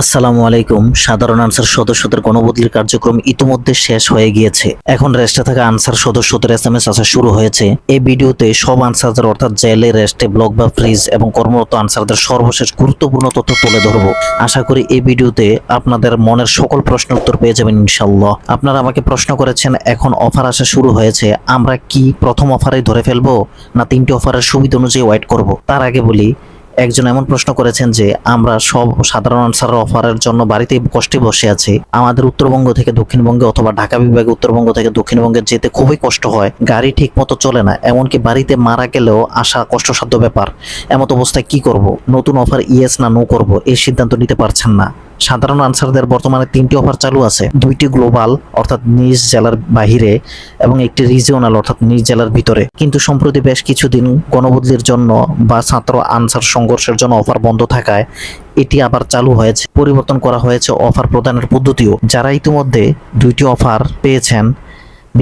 আসসালামু আলাইকুম। সাধারণ আনসার সদস্যদের গণবদলির কার্যক্রম ইতিমধ্যে শেষ হয়ে গিয়েছে। এখন রেস্টে থাকা আনসার সদস্যদের এস এম এস আসা শুরু হয়েছে। এই ভিডিওতে সব আনসারদের অর্থাৎ জেলে, রেস্টে, ব্লক বা ফ্রিজ এবং কর্মরত আনসারদের সর্বশেষ গুরুত্বপূর্ণ তথ্য তুলে ধরবো। আশা করি এই ভিডিওতে আপনাদের মনের সকল প্রশ্ন উত্তর পেয়ে যাবেন ইনশাল্লাহ আপনারা আমাকে প্রশ্ন করেছেন, এখন অফার আসা শুরু হয়েছে। আমরা কি প্রথম অফারে ধরে ফেলব না তিনটি অফারের সুবিধা অনুযায়ী ওয়েট করব? তার আগে বলি একজন এমন প্রশ্ন করেছেন যে, আমরা সব সাধারণ আনসার অফারের জন্য বাড়িতে কষ্টে বসে আছি। আমাদের উত্তরবঙ্গ থেকে দক্ষিণবঙ্গে অথবা ঢাকা বিভাগে উত্তরবঙ্গ থেকে দক্ষিণবঙ্গে যেতে খুবই কষ্ট হয়। গাড়ি ঠিক মতো চলে না। এমনকি বাড়িতে মারা গেলেও আসা কষ্টসাধ্য ব্যাপার। এমত অবস্থায় কি করব? নতুন অফার ইয়েস না নো করব? এই সিদ্ধান্ত নিতে পারছেন না। সাধারণ আনসারদের বর্তমানে তিনটি অফার চালু আছে। দুইটি গ্লোবাল অর্থাৎ নিজ জেলার বাহিরে, এবং একটি রিজিওনাল অর্থাৎ নিজ জেলার ভিতরে। কিন্তু সম্প্রতি বেশ কিছুদিন গণবদলির জন্য বা ছাত্র আনসার সংঘর্ষের জন্য অফার বন্ধ থাকায় এটি আবার চালু হয়েছে। পরিবর্তন করা হয়েছে অফার প্রদানের পদ্ধতিও। যারা ইতিমধ্যে দুইটি অফার পেয়েছেন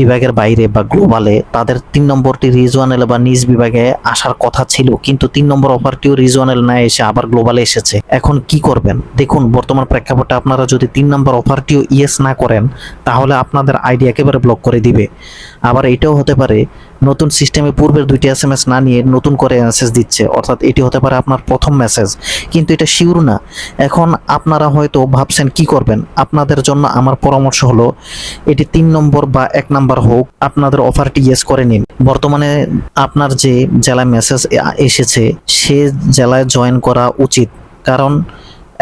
বিভাগের বাইরে বা গ্লোবালে তাদের তিন নম্বরটি রিজওয়ানেল বা নিজ বিভাগে আসার কথা ছিল, কিন্তু তিন নম্বর অফারটিও রিজওয়ানেল না এসে আবার গ্লোবালে এসেছে। এখন কি করবেন? দেখুন, বর্তমান প্রেক্ষাপটে আপনারা যদি তিন নম্বর অফারটিও ইয়েস না করেন, তাহলে আপনাদের আইডি একেবারে ব্লক করে দিবে। আবার এটাও হতে পারে, নতুন সিস্টেমে পূর্বের দুইটি এস এম এস না নিয়ে নতুন করে মেসেজ দিচ্ছে, অর্থাৎ এটি হতে পারে আপনার প্রথম মেসেজ কিন্তু এটা শিওর না। এখন আপনারা হয়তো ভাবছেন, কি করবেন? আপনাদের জন্য আমার পরামর্শ হলো, এটি তিন নম্বর বা এক নাম্বার হোক, আপনাদের অফারটি ইয়েস করে নিন। বর্তমানে আপনার যে জেলায় মেসেজ এসেছে, সে জেলায় জয়েন করা উচিত। কারণ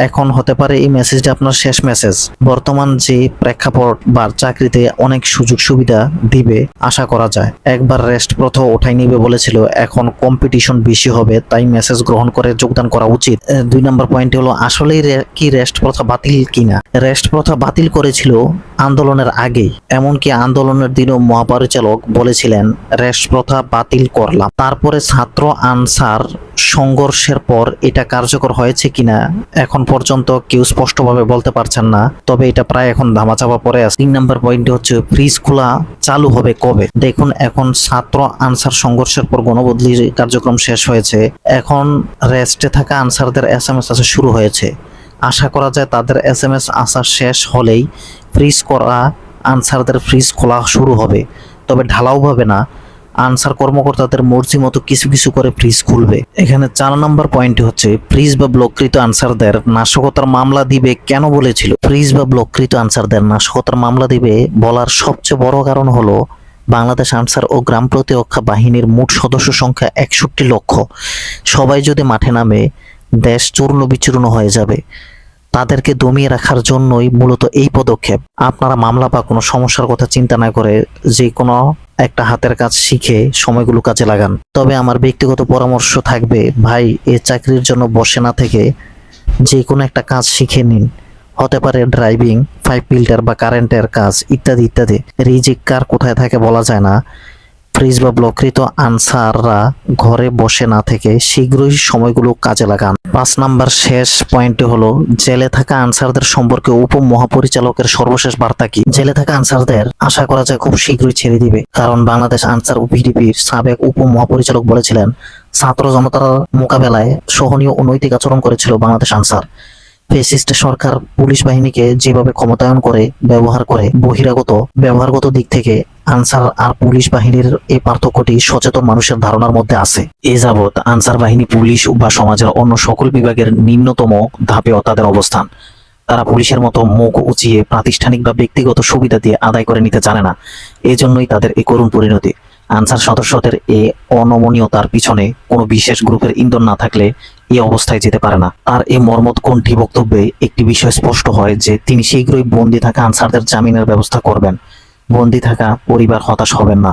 এখন হতে পারে এই মেসেজটা আপনার শেষ মেসেজ বর্তমান যে প্রেক্ষাপট বা চাকরিতে অনেক সুযোগ সুবিধা দিবে, আশা করা যায়। একবার রেস্ট প্রথা ওঠাই নিবে বলেছিল, এখন কম্পিটিশন বেশি হবে, তাই মেসেজ গ্রহণ করে যোগদান করা উচিত। দুই নম্বর পয়েন্ট হলো, আসলেই কি রেস্ট প্রথা বাতিল কিনা? রেস্ট প্রথা বাতিল করেছিল আন্দোলনের আগেই। এমনকি আন্দোলনের দিনও মহাপরিচালক বলেছিলেন রেস্ট প্রথা বাতিল করলাম। তারপরে ছাত্র আনসার সংঘর্ষের পর এটা কার্যকর হয়েছে কিনা এখন পর্যন্ত কেউ স্পষ্টভাবে বলতে পারছেন না। তবে এটা প্রায় এখন ধামাচাপা পড়ে আছে। তিন নম্বর পয়েন্ট হচ্ছে ফ্রিজ খোলা চালু হবে কবে? দেখুন, এখন ছাত্র আনসার সংঘর্ষের পর গণবদলি কার্যক্রম শেষ হয়েছে। এখন রেস্টে থাকা আনসারদের এস এম এস আসা শুরু হয়েছে। আশা করা যায় তাদের এস এম এস আসা শেষ হলেই ফ্রিজ করা আনসারদের ফ্রিজ খোলা শুরু হবে। তবে ঢালাও ঢালাওভাবে না। আনসার কর্মকর্তাদের মর্জি মতো কিছু কিছু করে ফ্রিজ খুলবে। এখানে চার নম্বর পয়েন্ট হচ্ছে ফ্রিজ বা ব্লককৃত আনসারদের নাশকতার মামলা দিবে কেন বলেছিল? ফ্রিজ বা ব্লককৃত আনসারদের নাশকতার মামলা দিবে বলার সবচেয়ে বড় কারণ হলো, বাংলাদেশ আনসার ও গ্রাম প্রতিরক্ষা বাহিনীর মোট সদস্য সংখ্যা একষট্টি লক্ষ। সবাই যদি মাঠে নামে, দেশ চূর্ণ বিচূর্ণ হয়ে যাবে। তাদেরকে দমিয়ে রাখার জন্যই মূলত এই পদক্ষেপ। আপনারা মামলা বা কোনো সমস্যার কথা চিন্তা না করে যে কোনো একটা হাতের কাজ শিখে সময়গুলো কাজে লাগান। তবে আমার ব্যক্তিগত পরামর্শ থাকবে, ভাই, এ চাকরির জন্য বসে না থেকে যে কোনো একটা কাজ শিখে নিন। হতে পারে ড্রাইভিং ফাইভ ফিল্টার বা কারেন্টের কাজ, ইত্যাদি ইত্যাদি। রিজিক কার কোথায় থাকে বলা যায় না। ফ্রিজ বা ব্লকৃত আনসাররা ঘরে বসে না থেকে শীঘ্রই সময়গুলো কাজে লাগান। পাঁচ নাম্বার শেষ পয়েন্টটি হলো, জেলে থাকা আনসারদের সম্পর্কে উপ মহাপরিচালকের সর্বশেষ বার্তা কি? জেলে থাকা আনসারদের আশা করা যায় খুব শীঘ্রই ছেড়ে দিবে। কারণ বাংলাদেশ আনসার ও ভিডিপির সাবেক উপ মহাপরিচালক বলেছিলেন, ছাত্র জনতার মোকাবেলায় সহনীয় ও নৈতিক আচরণ করেছিল বাংলাদেশ আনসার। ফেসিস্ট সরকার পুলিশ বাহিনীকে যেভাবে ক্ষমতায়ন করে, ব্যবহার করে, বহিরাগত, ব্যবহারগত দিক থেকে আনসার আর পুলিশ বাহিনীর এই পার্থক্যটি সচেতন মানুষের ধারণার মধ্যে আছে। এ যাবৎ আনসার বাহিনী, পুলিশ বা সমাজের অন্য সকল বিভাগের নিম্নতম ধাপেও তাদের অবস্থান। তারা পুলিশের মতো মুখ উঁচিয়ে প্রাতিষ্ঠানিক বা ব্যক্তিগত সুবিধা দিয়ে আদায় করে নিতে জানে না। এজন্যই তাদের এই করুণ পরিণতি। আনসার সদস্যদের এ অনমনীয়তার পিছনে কোনো বিশেষ গ্রুপের ইন্ধন না থাকলে এই অবস্থায় যেতে পারে না। আর এই মর্মত কোনটি বক্তব্যে একটি বিষয় স্পষ্ট হয় যে, তিনি শীঘ্রই বন্দি থাকা আনসারদের জামিনের ব্যবস্থা করবেন। বন্দি থাকা পরিবার হতাশ হবেন না।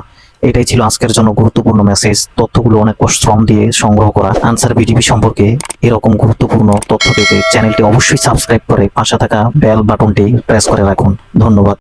এটাই ছিল আজকের জন্য গুরুত্বপূর্ণ মেসেজ তথ্যগুলো অনেক শ্রম দিয়ে সংগ্রহ করা। আনসার বিডিবি সম্পর্কে এরকম গুরুত্বপূর্ণ তথ্য পেতে চ্যানেলটি অবশ্যই সাবস্ক্রাইব করে পাশে থাকা বেল বাটনটি প্রেস করে রাখুন। ধন্যবাদ।